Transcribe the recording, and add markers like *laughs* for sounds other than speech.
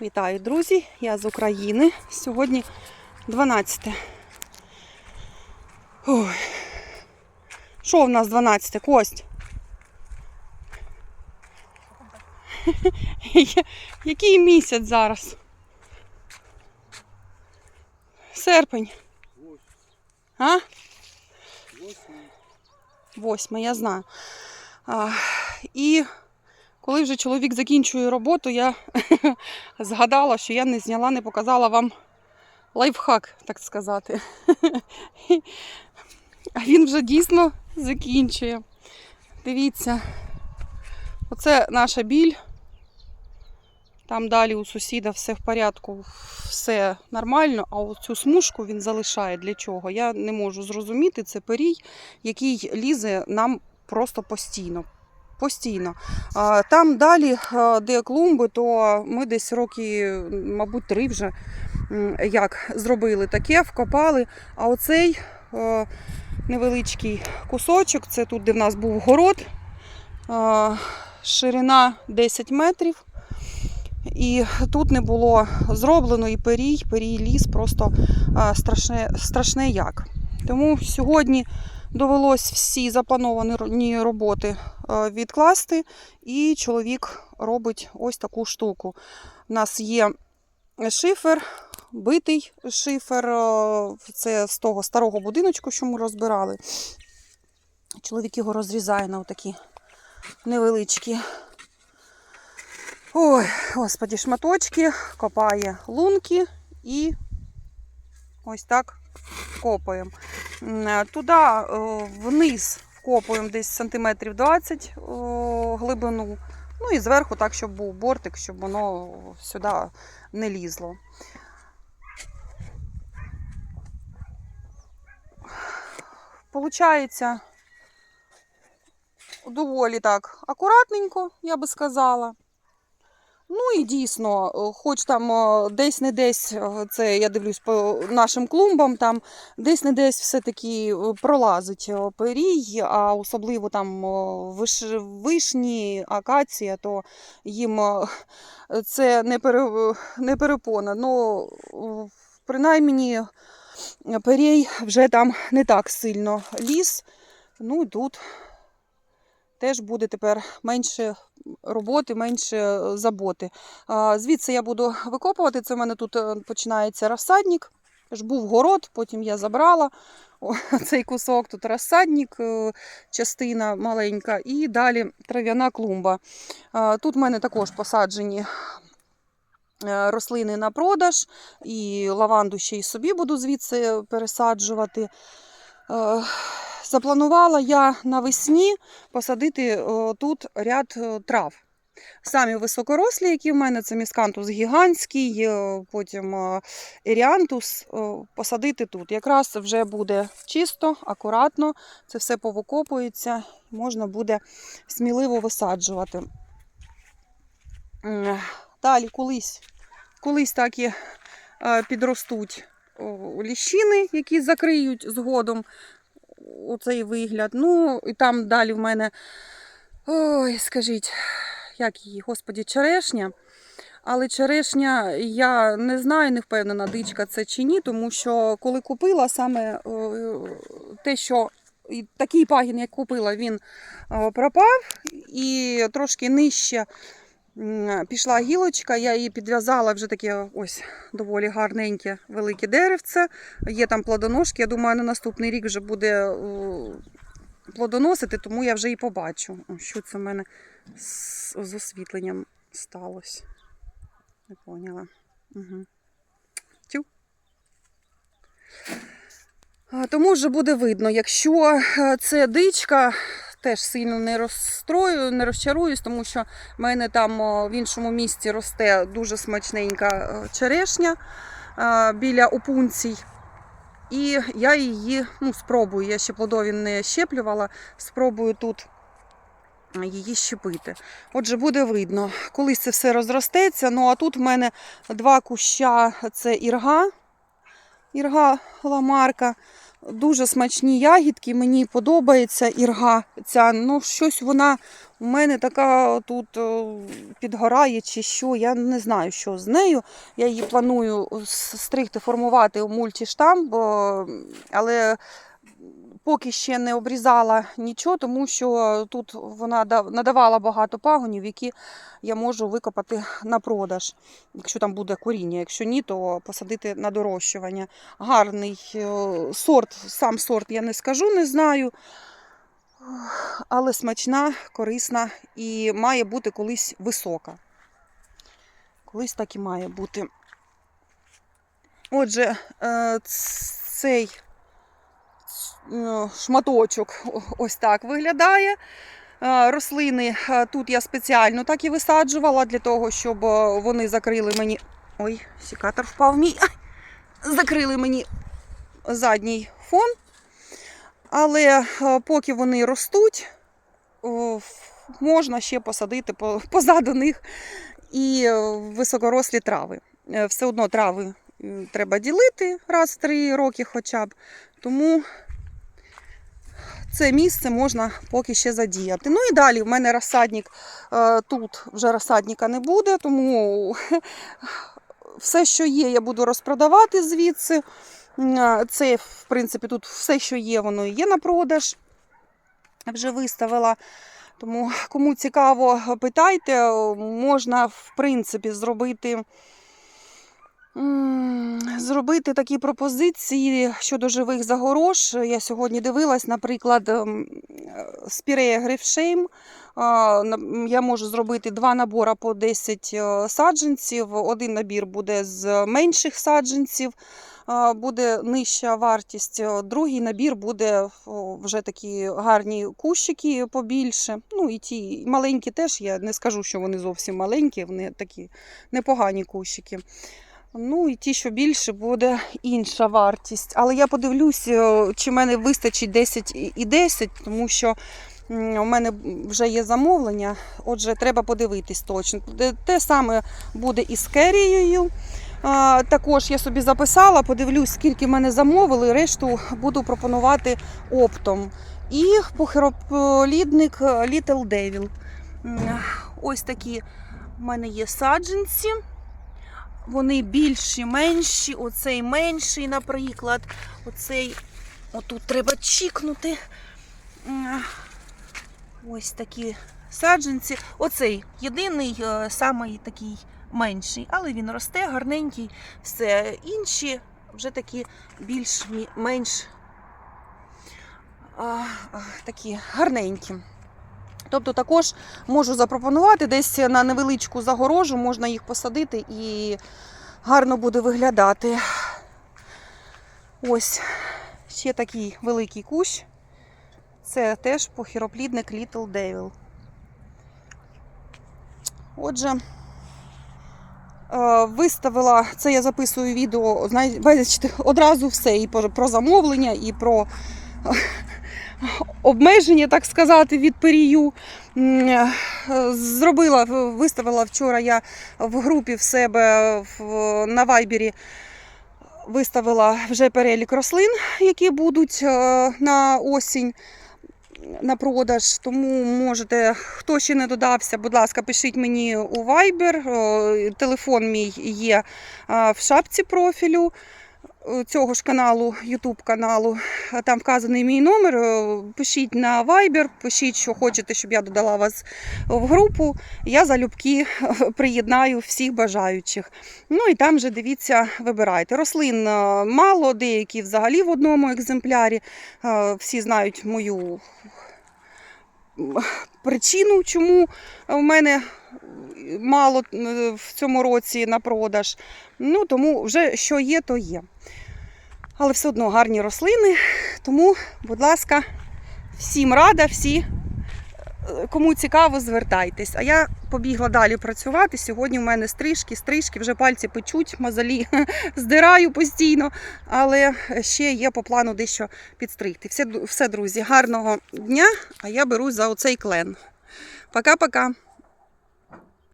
Вітаю, друзі! Я з України. Сьогодні 12. Ой. Що в нас 12? Кость? *laughs* Який місяць зараз? Серпень. А? Восьме, я знаю. А, і коли вже чоловік закінчує роботу, я *laughs* згадала, що я не зняла, не показала вам лайфхак, так сказати. *laughs* А він вже дійсно закінчує. Дивіться, оце наша біль. Там далі у сусіда все в порядку, все нормально, а оцю смужку він залишає для чого? Я не можу зрозуміти. Це перій, який лізе нам просто постійно. Постійно. Там далі, де клумби, то ми десь роки, мабуть, три вже як зробили таке, вкопали. А оцей е, невеличкий кусочок, це тут, де в нас був город, е, ширина 10 метрів. І тут не було зроблено і перій, перій ліс просто е, страшне, страшне як. Тому сьогодні довелось всі заплановані роботи е, відкласти, і чоловік робить ось таку штуку. У нас є шифер, битий шифер, е, це з того старого будиночку, що ми розбирали. Чоловік його розрізає на такі невеличкі. Ой, господі, шматочки, копає лунки і ось так копаємо. Е, Туди е, вниз вкопуємо десь сантиметрів 20 глибину. Ну і зверху так, щоб був бортик, щоб воно сюди не лізло. Получається доволі так акуратненько, я би сказала. Ну і дійсно, е, хоч там е, десь не десь, е, це я дивлюсь по нашим клумбам, там десь не десь все-таки пролазить перій, а особливо там виш, вишні, акація, то їм це не, не перепона. Ну, принаймні, перій вже там не так сильно ліз. Ну і тут теж буде тепер менше роботи, менше е, заботи. Звідси я буду викопувати. Це в мене тут е, починається розсадник. Був город, потім я забрала *laughs* цей кусок. Тут розсадник, е, частина маленька, і далі трав'яна клумба. Тут в мене також посаджені рослини на продаж, і лаванду ще й собі буду звідси пересаджувати. Е, Запланувала я навесні посадити е, тут ряд е, трав. Самі високорослі, які в мене, це міскантус гігантський, потім еріантус, посадити тут. Якраз вже буде чисто, акуратно, це все повикопується, можна буде сміливо висаджувати. Далі колись, колись так і підростуть ліщини, які закриють згодом оцей вигляд. Ну, і там далі в мене, ой, скажіть, як її, господі, черешня. Але черешня, я не знаю, не впевнена, дичка це чи ні, тому що коли купила саме е, те, що такий пагін, як купила, він е, пропав, і трошки нижче пішла гілочка, я її підв'язала вже таке ось доволі гарненьке велике деревце. Є там плодоножки. Я думаю, на наступний рік вже буде е, плодоносити, тому я вже і побачу. Що це в мене з, освітленням сталося. Не поняла. Угу. Тю. Тому вже буде видно, якщо е, це дичка, теж сильно не розстрою, не розчаруюсь, тому що в мене там в іншому місці росте дуже смачненька е, черешня е, біля опунцій. І я її ну, спробую, я ще плодові не щеплювала, спробую тут її щепити. Отже, буде видно, колись це все розростеться. Ну а тут в мене два куща це ірга, ірга ламарка. Дуже смачні ягідки, мені подобається ірга ця. Ну, щось вона у мене така тут е, підгорає чи що. Я не знаю, що з нею. Я її планую стригти, формувати у мультіштамп, але поки ще не обрізала нічого, тому що тут вона надавала багато пагонів, які я можу викопати на продаж, якщо там буде коріння. Якщо ні, то посадити на дорощування. Гарний е, сорт, сам сорт я не скажу, не знаю. Але смачна, корисна і має бути колись висока. Колись так і має бути. Отже, е, цей шматочок ось так виглядає. Е, Рослини е, тут я спеціально так і висаджувала для того, щоб е, вони закрили мені. Ой, сікатор впав мій. Закрили мені задній фон. Але е, поки вони ростуть, можна ще посадити позаду них і е, високорослі трави. Е, Все одно трави е, треба ділити раз в три роки хоча б. Тому це місце можна поки ще задіяти. Ну і далі в мене розсадник е, тут вже розсадника не буде, тому *laughs* все, що є, я буду розпродавати звідси. Це, в принципі, тут все, що є, воно і є на продаж. Вже виставила. Тому кому цікаво, питайте, можна, в принципі, зробити. Зробити такі пропозиції щодо живих загорож. Я сьогодні дивилась, наприклад, ем, спірея Грифшейм. Я можу зробити два набори по 10 е, саджанців. Один набір буде з менших саджанців, буде нижча вартість. Е, Другий набір буде вже такі гарні кущики побільше. Ну і ті маленькі теж, я не скажу, що вони зовсім маленькі, вони такі непогані кущики. Ну і ті, що більше, буде інша вартість. Але я подивлюсь, е, чи в мене вистачить 10 і і 10, тому що у мене вже є замовлення. Отже, треба подивитись точно. Те- саме буде і з керією. Також я собі записала, подивлюсь, скільки мене замовили, решту буду пропонувати оптом. І похироплідник е, Little Devil. Ось такі в мене є саджанці. Вони більші, менші, оцей менший, наприклад. Оцей, отут треба чікнути. Ось такі саджанці. Оцей єдиний, е, самий такий менший, але він росте, гарненький. Все інші вже такі більш мі- менш а, а, такі гарненькі. Тобто також можу запропонувати десь на невеличку загорожу, можна їх посадити і гарно буде виглядати. Ось ще такий великий кущ. Це теж похіроплідник Little Devil. Отже, е, виставила, це я записую відео, знаєте, одразу все, і про замовлення, і про обмеження, так сказати, від перію. Е, Зробила, виставила вчора я в групі в себе на вайбері. Виставила вже перелік рослин, які будуть е, на осінь на продаж. Тому можете, хто ще не додався, будь ласка, пишіть мені у Viber. Е, Телефон мій є в шапці профілю цього ж каналу, YouTube каналу. Е, Там вказаний мій номер. Е, Пишіть на Viber, пишіть, що хочете, щоб я додала вас в групу. Я залюбки приєднаю всіх бажаючих. Ну і там же дивіться, вибирайте. Рослин е, мало, деякі взагалі в одному екземплярі. Е, Всі знають мою причину, чому в мене мало е, в цьому році на продаж. Ну, тому вже що є, то є. Але все одно гарні рослини. Тому, будь ласка, всім рада, всі, кому цікаво, звертайтесь. А я побігла далі працювати. Сьогодні в мене стрижки, стрижки, вже пальці печуть, мазалі *laughs* здираю постійно, але ще є по плану дещо підстригти. Все, все, друзі, гарного дня, а я берусь за оцей клен. Пока-пока.